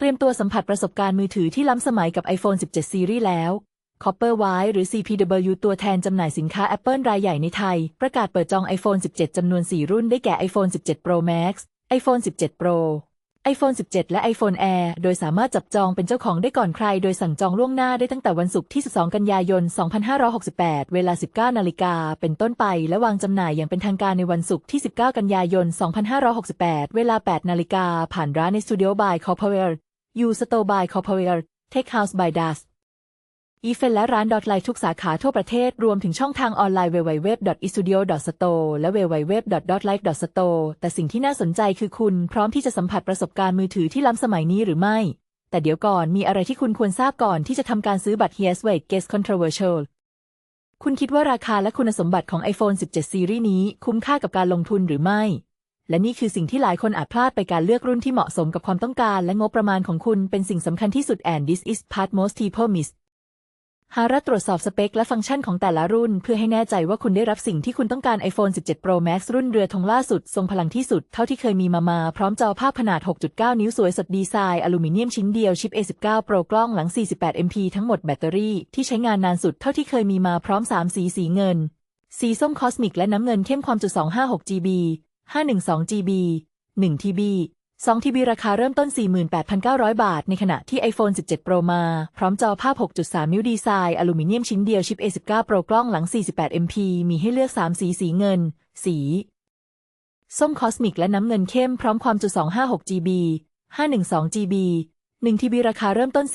เตรียมตัวสัมผัสประสบการณ์มือถือที่ล้ำสมัยกับ iPhone 17ซีรีส์แล้ว Copperwire หรือ CPW ตัวแทนจำหน่ายสินค้า Apple รายใหญ่ในไทย ประกาศเปิดจอง iPhone 17 จำนวน 4 รุ่นได้แก่ iPhone 17 Pro Max iPhone 17 Pro iPhone 17 และ iPhone Air โดยสามารถจับจองเป็นเจ้าของได้ก่อนใคร โดยสั่งจองล่วงหน้าได้ตั้งแต่วันศุกร์ที่ 12 กันยายน 2568 เวลา 19 นาฬิกา เป็นต้นไป และวางจำหน่ายอย่างเป็นทางการในวันศุกร์ที่ 19 กันยายน 2568 เวลา 8 นาฬิกา ผ่านร้านใน Studio by Copperwire U Store by Copperwire ยูสโตบายคอร์พอเรทเทคเฮาส์บายดัสอีเฟนและร้านดอทไลทุกสาขาทั่วประเทศรวมถึงช่องทางออนไลน์ www.estudio.store และ www.dotlife.store แต่สิ่งที่น่าสนใจคือคุณพร้อมที่จะสัมผัสประสบการณ์มือถือที่ล้ำสมัยนี้หรือไม่ แต่เดี๋ยวก่อนมีอะไรที่คุณควรทราบก่อนที่จะทำการซื้อบัตร Here's Wait Guess Controversial คุณคิดว่าราคาและคุณสมบัติของ iPhone 17ซีรีส์นี้คุ้มค่ากับการลงทุนหรือไม่ และนี่คือสิ่งที่หลายคนอาจพลาดไปการเลือกรุ่นที่เหมาะสมกับความต้องการ และงบประมาณของคุณเป็นสิ่งสำคัญที่สุด and this is part most people miss หารัตรวจสอบสเปคและฟังก์ชันของแต่ละรุ่น เพื่อให้แน่ใจว่าคุณได้รับสิ่งที่คุณต้องการ iPhone 17 Pro Max รุ่นเรือธงล่าสุด ทรงพลังที่สุด เท่าที่เคยมีมามา พร้อมจอภาพขนาด 6.9 นิ้วสวยสดดีไซน์อลูมิเนียมชิ้นเดียวชิป A19 Pro กล้องหลัง 48 MP ทั้งหมดแบตเตอรี่ ที่ใช้งานนานสุดเท่าที่เคยมีมาพร้อม 3 สีสีเงิน สีส้มคอสมิกและน้ำเงินเข้มความจุ 256 GB 512 GB 1 TB 2 TB ราคาเริ่มต้น 48,900 บาท ในขณะที่ iPhone 17 Pro มา พร้อมจอภาพ 6.3 นิ้วดีไซน์อลูมิเนียมชิ้นเดียวชิป A19 Pro กล้องหลัง 48 MP มีให้เลือก 3 สีสีเงิน สีส้มคอสมิกและน้ำเงินเข้มพร้อมความจุ 256 GB 512 GB 1 TB ราคาเริ่มต้น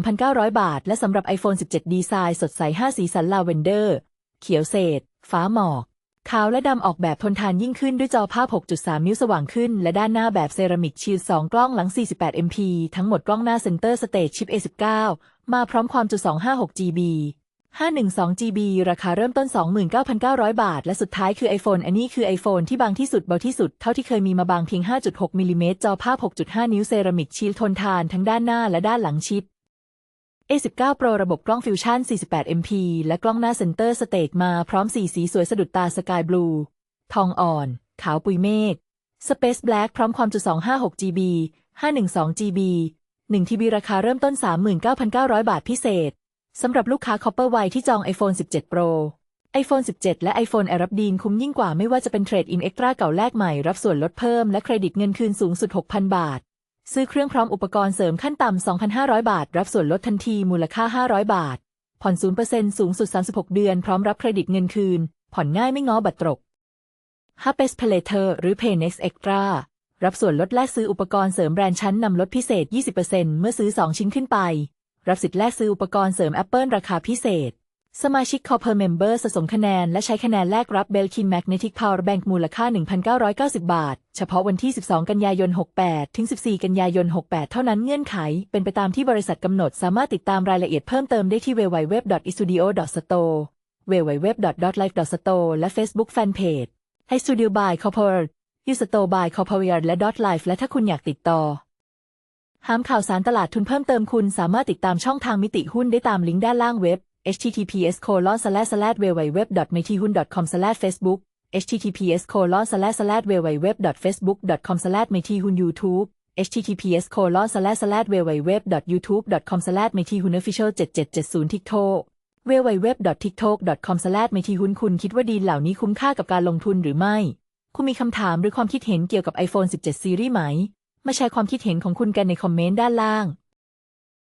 43,900 บาท และสำหรับ iPhone 17 ดีไซน์สดใส 5 สีสันลาเวนเดอร์ เขียวเศษ ฟ้าหมอก ขาวและดำออกแบบทนทานยิ่งขึ้นด้วยจอภาพ 6.3 นิ้วสว่างขึ้น และด้านหน้าแบบเซรามิกชีล2กล้องหลัง 48 MP ทั้งหมดกล้องหน้าเซนเตอร์สเตจชิป A19 มาพร้อมความจุ 256 GB 512 GB ราคาเริ่มต้น 29,900 บาท และสุดท้ายคือ iPhone อันนี้คือ iPhone ที่บางที่สุดเบาที่สุด เท่าที่เคยมีมาบางเพียง 5.6มิลลิเมตรจอภาพ 6.5 นิ้วเซรามิกชีลทนทานทั้งด้านหน้าและด้านหลังชิป A19 Pro ระบบกล้องฟิวชั่น 48 MP และกล้องหน้าเซนเตอร์สเตจมาพร้อมสีสีสวยสะดุดตาสกายบลูทองอ่อน ขาวปุยเมฆ Space Black พร้อมความจุ 256 GB 512 GB 1 TB ราคาเริ่มต้น 39,900 บาทพิเศษ สำหรับลูกค้า Copperwire ที่จอง iPhone 17 Pro iPhone 17 และ iPhone Air รับดีนคุ้มยิ่งกว่าไม่ว่าจะเป็นเทรดอินเอ็กตร้าเก่าแลกใหม่รับส่วนลดเพิ่มและเครดิตเงินคืนสูงสุด 6,000 บาท ซื้อเครื่องพร้อมอุปกรณ์เสริมขั้นต่ำ 2,500 บาท รับส่วนลดทันทีมูลค่า 500 บาท ผ่อน 0%สูงสุด 36 เดือน พร้อมรับเครดิตเงินคืน ผ่อนง่ายไม่ง้อบัตรตรก h a p e s p a l a t e r หรือ Pay Next Extra รับส่วนลดแลกซื้ออุปกรณ์เสริมแบรนด์ชั้นนำลดพิเศษ 20%เมื่อซื้อ 2 ชิ้นขึ้นไป รับสิทธิ์แลกซื้ออุปกรณ์เสริม Apple ราคาพิเศษ สมาชิก Copper Member สะสมคะแนน และใช้คะแนนแลกรับ Belkin Magnetic Power Bank มูลค่า 1,990 บาท เฉพาะวันที่ 12 กันยายน 68 ถึง 14 กันยายน 68 เท่านั้นเงื่อนไข เป็นไปตามที่บริษัทกำหนด สามารถติดตามรายละเอียดเพิ่มเติมได้ที่ www.estudio.store www.life.store และ Facebook Fanpage ให้ Studio by Copper u s t o by Copperwire และ Dot Life และถ้าคุณอยากติดต่อ หามข่าวสารตลาดทุนเพิ่มเติมคุณสามารถติดตามช่องทางมิติหุ้นได้ตามลิงก์ด้านล่างเว็บ https colon slash slash www metihun com slash facebook https colon slash slash www facebook com slash metihun youtube https colon slash slash www youtube com slash metihun official 7770 tiktok www tiktok com slash metihun คุณคิดว่าดีเหล่านี้คุ้มค่ากับการลงทุนหรือไม่ คุณมีคำถามหรือความคิดเห็นเกี่ยวกับ iPhone 17ซีรีส์ไหม มาแชร์ความคิดเห็นของคุณกันในคอมเมนต์ด้านล่าง